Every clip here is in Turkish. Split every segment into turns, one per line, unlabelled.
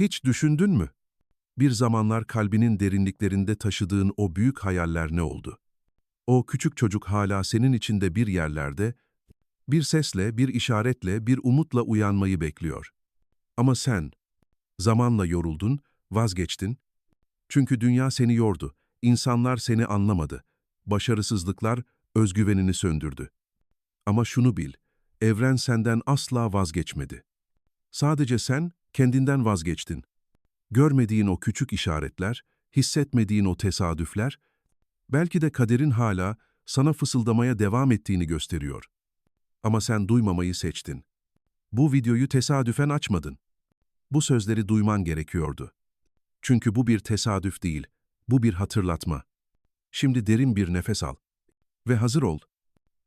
Hiç düşündün mü? Bir zamanlar kalbinin derinliklerinde taşıdığın o büyük hayaller ne oldu? O küçük çocuk hala senin içinde bir yerlerde, bir sesle, bir işaretle, bir umutla uyanmayı bekliyor. Ama sen, zamanla yoruldun, vazgeçtin. Çünkü dünya seni yordu, insanlar seni anlamadı. Başarısızlıklar özgüvenini söndürdü. Ama şunu bil, evren senden asla vazgeçmedi. Sadece sen kendinden vazgeçtin. Görmediğin o küçük işaretler, hissetmediğin o tesadüfler, belki de kaderin hala sana fısıldamaya devam ettiğini gösteriyor. Ama sen duymamayı seçtin. Bu videoyu tesadüfen açmadın. Bu sözleri duyman gerekiyordu. Çünkü bu bir tesadüf değil, bu bir hatırlatma. Şimdi derin bir nefes al. Ve hazır ol.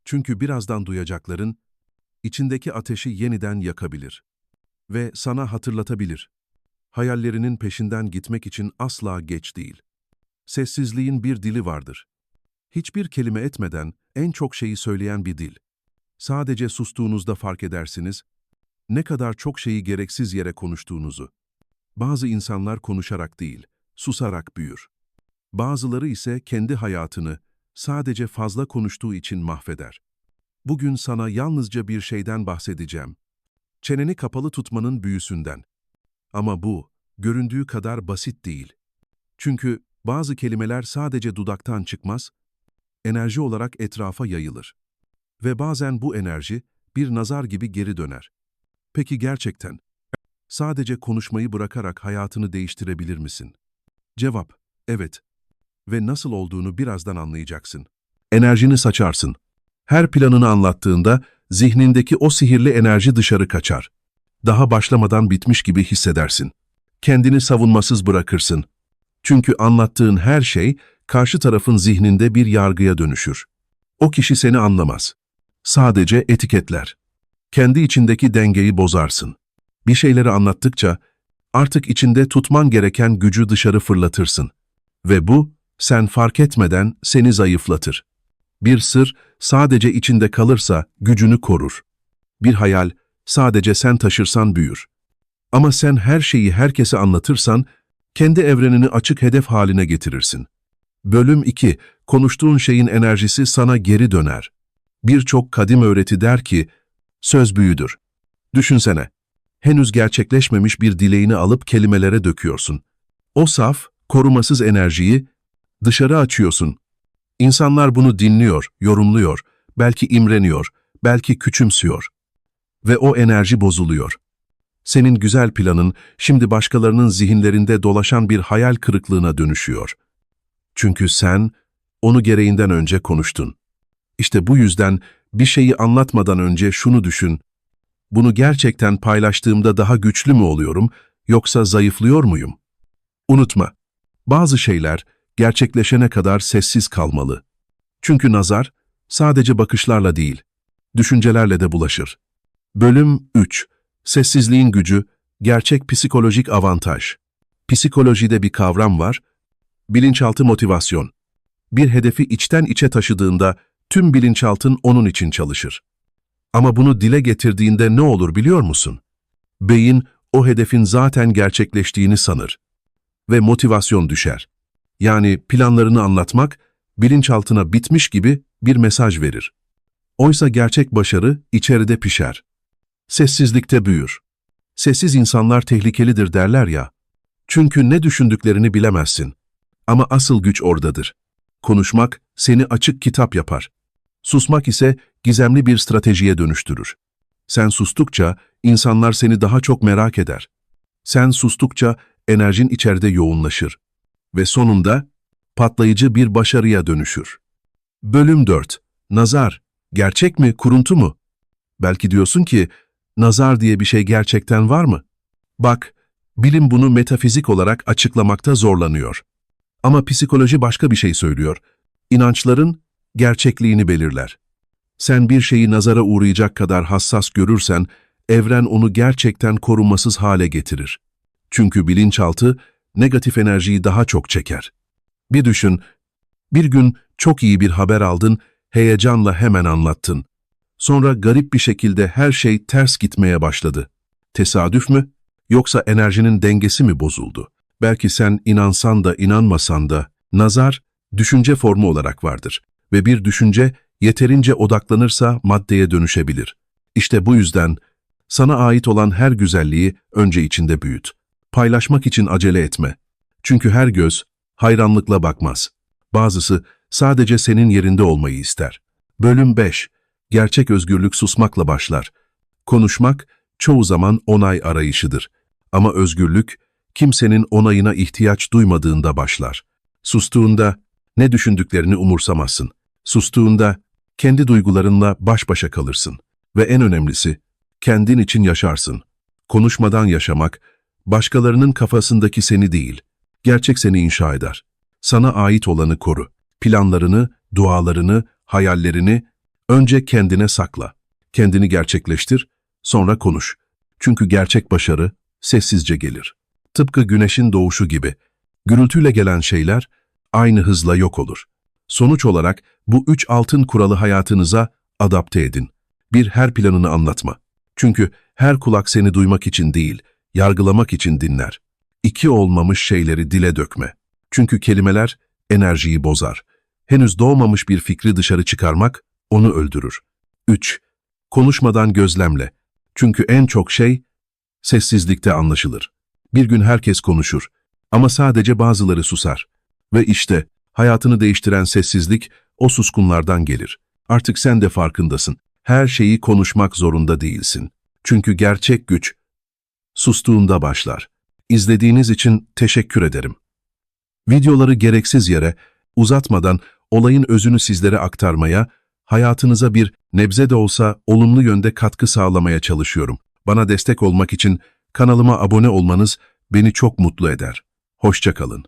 Çünkü birazdan duyacakların, içindeki ateşi yeniden yakabilir. Ve sana hatırlatabilir. Hayallerinin peşinden gitmek için asla geç değil. Sessizliğin bir dili vardır. Hiçbir kelime etmeden en çok şeyi söyleyen bir dil. Sadece sustuğunuzda fark edersiniz, ne kadar çok şeyi gereksiz yere konuştuğunuzu. Bazı insanlar konuşarak değil, susarak büyür. Bazıları ise kendi hayatını sadece fazla konuştuğu için mahveder. Bugün sana yalnızca bir şeyden bahsedeceğim. Çeneni kapalı tutmanın büyüsünden. Ama bu, göründüğü kadar basit değil. Çünkü bazı kelimeler sadece dudaktan çıkmaz, enerji olarak etrafa yayılır. Ve bazen bu enerji bir nazar gibi geri döner. Peki gerçekten, sadece konuşmayı bırakarak hayatını değiştirebilir misin? Cevap, evet. Ve nasıl olduğunu birazdan anlayacaksın. Enerjini saçarsın. Her planını anlattığında zihnindeki o sihirli enerji dışarı kaçar. Daha başlamadan bitmiş gibi hissedersin. Kendini savunmasız bırakırsın. Çünkü anlattığın her şey karşı tarafın zihninde bir yargıya dönüşür. O kişi seni anlamaz. Sadece etiketler. Kendi içindeki dengeyi bozarsın. Bir şeyleri anlattıkça artık içinde tutman gereken gücü dışarı fırlatırsın. Ve bu, sen fark etmeden seni zayıflatır. Bir sır sadece içinde kalırsa gücünü korur. Bir hayal sadece sen taşırsan büyür. Ama sen her şeyi herkese anlatırsan, kendi evrenini açık hedef haline getirirsin. Bölüm 2. Konuştuğun şeyin enerjisi sana geri döner. Birçok kadim öğreti der ki, söz büyüdür. Düşünsene, henüz gerçekleşmemiş bir dileğini alıp kelimelere döküyorsun. O saf, korumasız enerjiyi dışarı açıyorsun. İnsanlar bunu dinliyor, yorumluyor, belki imreniyor, belki küçümsüyor. Ve o enerji bozuluyor. Senin güzel planın şimdi başkalarının zihinlerinde dolaşan bir hayal kırıklığına dönüşüyor. Çünkü sen onu gereğinden önce konuştun. İşte bu yüzden bir şeyi anlatmadan önce şunu düşün. Bunu gerçekten paylaştığımda daha güçlü mü oluyorum yoksa zayıflıyor muyum? Unutma, bazı şeyler gerçekleşene kadar sessiz kalmalı. Çünkü nazar sadece bakışlarla değil, düşüncelerle de bulaşır. Bölüm 3. Sessizliğin gücü, gerçek psikolojik avantaj. Psikolojide bir kavram var, bilinçaltı motivasyon. Bir hedefi içten içe taşıdığında tüm bilinçaltın onun için çalışır. Ama bunu dile getirdiğinde ne olur biliyor musun? Beyin o hedefin zaten gerçekleştiğini sanır ve motivasyon düşer. Yani planlarını anlatmak bilinçaltına bitmiş gibi bir mesaj verir. Oysa gerçek başarı içeride pişer. Sessizlikte büyür. Sessiz insanlar tehlikelidir derler ya. Çünkü ne düşündüklerini bilemezsin. Ama asıl güç oradadır. Konuşmak seni açık kitap yapar. Susmak ise gizemli bir stratejiye dönüştürür. Sen sustukça insanlar seni daha çok merak eder. Sen sustukça enerjin içeride yoğunlaşır. Ve sonunda patlayıcı bir başarıya dönüşür. Bölüm 4. Nazar. Gerçek mi, kuruntu mu? Belki diyorsun ki, nazar diye bir şey gerçekten var mı? Bak, bilim bunu metafizik olarak açıklamakta zorlanıyor. Ama psikoloji başka bir şey söylüyor. İnançların gerçekliğini belirler. Sen bir şeyi nazara uğrayacak kadar hassas görürsen, evren onu gerçekten korunmasız hale getirir. Çünkü bilinçaltı negatif enerjiyi daha çok çeker. Bir düşün, bir gün çok iyi bir haber aldın, heyecanla hemen anlattın. Sonra garip bir şekilde her şey ters gitmeye başladı. Tesadüf mü? Yoksa enerjinin dengesi mi bozuldu? Belki sen inansan da inanmasan da nazar düşünce formu olarak vardır ve bir düşünce yeterince odaklanırsa maddeye dönüşebilir. İşte bu yüzden sana ait olan her güzelliği önce içinde büyüt. Paylaşmak için acele etme. Çünkü her göz hayranlıkla bakmaz. Bazısı sadece senin yerinde olmayı ister. Bölüm 5. Gerçek özgürlük susmakla başlar. Konuşmak çoğu zaman onay arayışıdır. Ama özgürlük kimsenin onayına ihtiyaç duymadığında başlar. Sustuğunda ne düşündüklerini umursamazsın. Sustuğunda kendi duygularınla baş başa kalırsın. Ve en önemlisi, kendin için yaşarsın. Konuşmadan yaşamak, başkalarının kafasındaki seni değil, gerçek seni inşa eder. Sana ait olanı koru. Planlarını, dualarını, hayallerini önce kendine sakla. Kendini gerçekleştir, sonra konuş. Çünkü gerçek başarı sessizce gelir. Tıpkı güneşin doğuşu gibi. Gürültüyle gelen şeyler aynı hızla yok olur. Sonuç olarak bu üç altın kuralı hayatınıza adapte edin. Bir, her planını anlatma. Çünkü her kulak seni duymak için değil, yargılamak için dinler. İki, olmamış şeyleri dile dökme. Çünkü kelimeler enerjiyi bozar. Henüz doğmamış bir fikri dışarı çıkarmak onu öldürür. 3. Konuşmadan gözlemle. Çünkü en çok şey sessizlikte anlaşılır. Bir gün herkes konuşur ama sadece bazıları susar. Ve işte hayatını değiştiren sessizlik o suskunlardan gelir. Artık sen de farkındasın. Her şeyi konuşmak zorunda değilsin. Çünkü gerçek güç sustuğunda başlar. İzlediğiniz için teşekkür ederim. Videoları gereksiz yere, uzatmadan olayın özünü sizlere aktarmaya, hayatınıza bir nebze de olsa olumlu yönde katkı sağlamaya çalışıyorum. Bana destek olmak için kanalıma abone olmanız beni çok mutlu eder. Hoşça kalın.